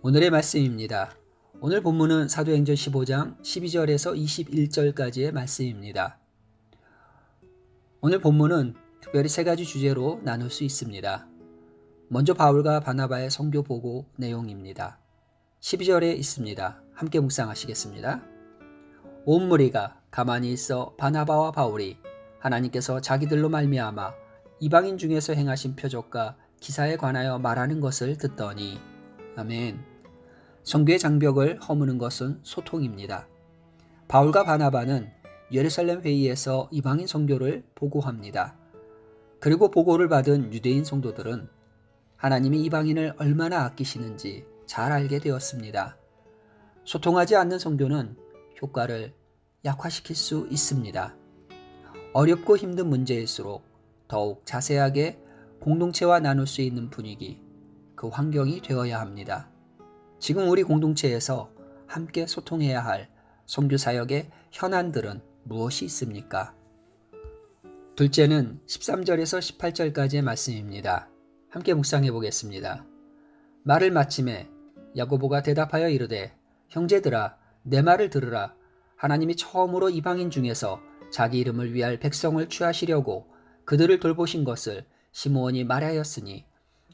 오늘의 말씀입니다. 오늘 본문은 사도행전 15장 12절에서 21절까지의 말씀입니다. 오늘 본문은 특별히 세 가지 주제로 나눌 수 있습니다. 먼저 바울과 바나바의 성교 보고 내용입니다. 12절에 있습니다. 함께 묵상하시겠습니다. 온 무리가 가만히 있어 바나바와 바울이 하나님께서 자기들로 말미암아 이방인 중에서 행하신 표적과 기사에 관하여 말하는 것을 듣더니 아멘. 성교의 장벽을 허무는 것은 소통입니다. 바울과 바나바는 예루살렘 회의에서 이방인 성교를 보고합니다. 그리고 보고를 받은 유대인 성도들은 하나님이 이방인을 얼마나 아끼시는지 잘 알게 되었습니다. 소통하지 않는 성교는 효과를 약화시킬 수 있습니다. 어렵고 힘든 문제일수록 더욱 자세하게 공동체와 나눌 수 있는 분위기, 그 환경이 되어야 합니다. 지금 우리 공동체에서 함께 소통해야 할 선교 사역의 현안들은 무엇이 있습니까? 둘째는 13절에서 18절까지의 말씀입니다. 함께 묵상해 보겠습니다. 말을 마침에 야고보가 대답하여 이르되 형제들아 내 말을 들으라 하나님이 처음으로 이방인 중에서 자기 이름을 위할 백성을 취하시려고 그들을 돌보신 것을 시므온이 말하였으니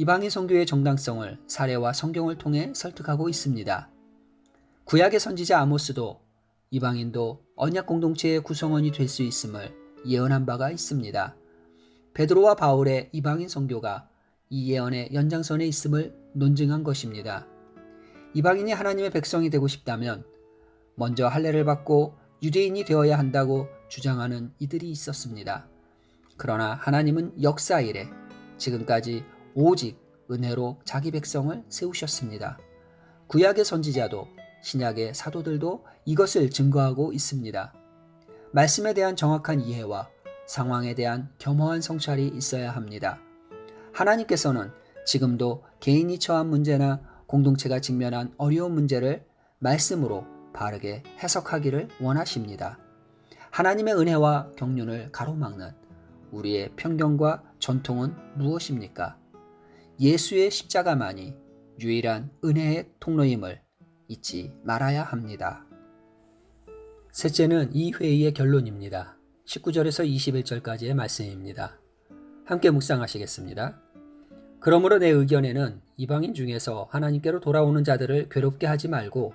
이방인 선교의 정당성을 사례와 성경을 통해 설득하고 있습니다. 구약의 선지자 아모스도 이방인도 언약 공동체의 구성원이 될 수 있음을 예언한 바가 있습니다. 베드로와 바울의 이방인 선교가 이 예언의 연장선에 있음을 논증한 것입니다. 이방인이 하나님의 백성이 되고 싶다면 먼저 할례를 받고 유대인이 되어야 한다고 주장하는 이들이 있었습니다. 그러나 하나님은 역사 이래 지금까지 오직 은혜로 자기 백성을 세우셨습니다. 구약의 선지자도 신약의 사도들도 이것을 증거하고 있습니다. 말씀에 대한 정확한 이해와 상황에 대한 겸허한 성찰이 있어야 합니다. 하나님께서는 지금도 개인이 처한 문제나 공동체가 직면한 어려운 문제를 말씀으로 바르게 해석하기를 원하십니다. 하나님의 은혜와 경륜을 가로막는 우리의 편견과 전통은 무엇입니까? 예수의 십자가만이 유일한 은혜의 통로임을 잊지 말아야 합니다. 셋째는 이 회의의 결론입니다. 19절에서 21절까지의 말씀입니다. 함께 묵상하시겠습니다. 그러므로 내 의견에는 이방인 중에서 하나님께로 돌아오는 자들을 괴롭게 하지 말고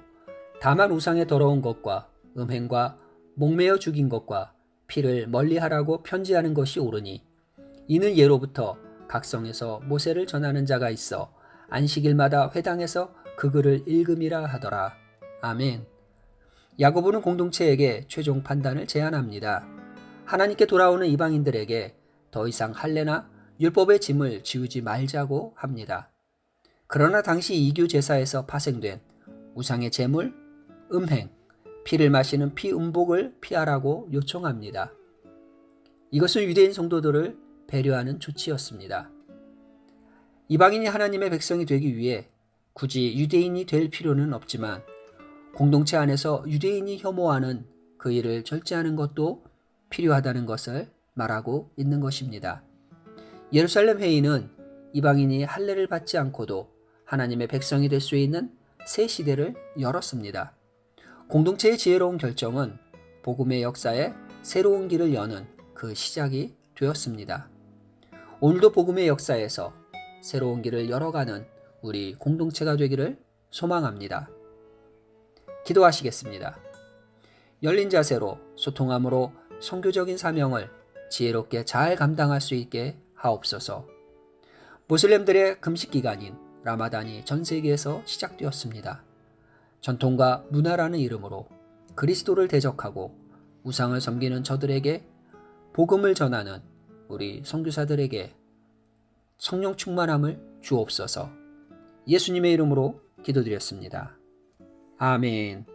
다만 우상의 더러운 것과 음행과 목매어 죽인 것과 피를 멀리하라고 편지하는 것이 옳으니 이는 예로부터 각성에서 모세를 전하는 자가 있어 안식일마다 회당에서 그 글을 읽음이라 하더라. 아멘. 야고보는 공동체에게 최종 판단을 제안합니다. 하나님께 돌아오는 이방인들에게 더 이상 할례나 율법의 짐을 지우지 말자고 합니다. 그러나 당시 이교 제사에서 파생된 우상의 제물, 음행, 피를 마시는 피음복을 피하라고 요청합니다. 이것은 유대인 성도들을 배려하는 조치였습니다. 이방인이 하나님의 백성이 되기 위해 굳이 유대인이 될 필요는 없지만 공동체 안에서 유대인이 혐오하는 그 일을 절제하는 것도 필요하다는 것을 말하고 있는 것입니다. 예루살렘 회의는 이방인이 할례를 받지 않고도 하나님의 백성이 될 수 있는 새 시대를 열었습니다. 공동체의 지혜로운 결정은 복음의 역사에 새로운 길을 여는 그 시작이 되었습니다. 오늘도 복음의 역사에서 새로운 길을 열어가는 우리 공동체가 되기를 소망합니다. 기도하시겠습니다. 열린 자세로 소통함으로 선교적인 사명을 지혜롭게 잘 감당할 수 있게 하옵소서. 모슬렘들의 금식 기간인 라마단이 전 세계에서 시작되었습니다. 전통과 문화라는 이름으로 그리스도를 대적하고 우상을 섬기는 저들에게 복음을 전하는 우리 선교사들에게 성령 충만함을 주옵소서. 예수님의 이름으로 기도드렸습니다. 아멘.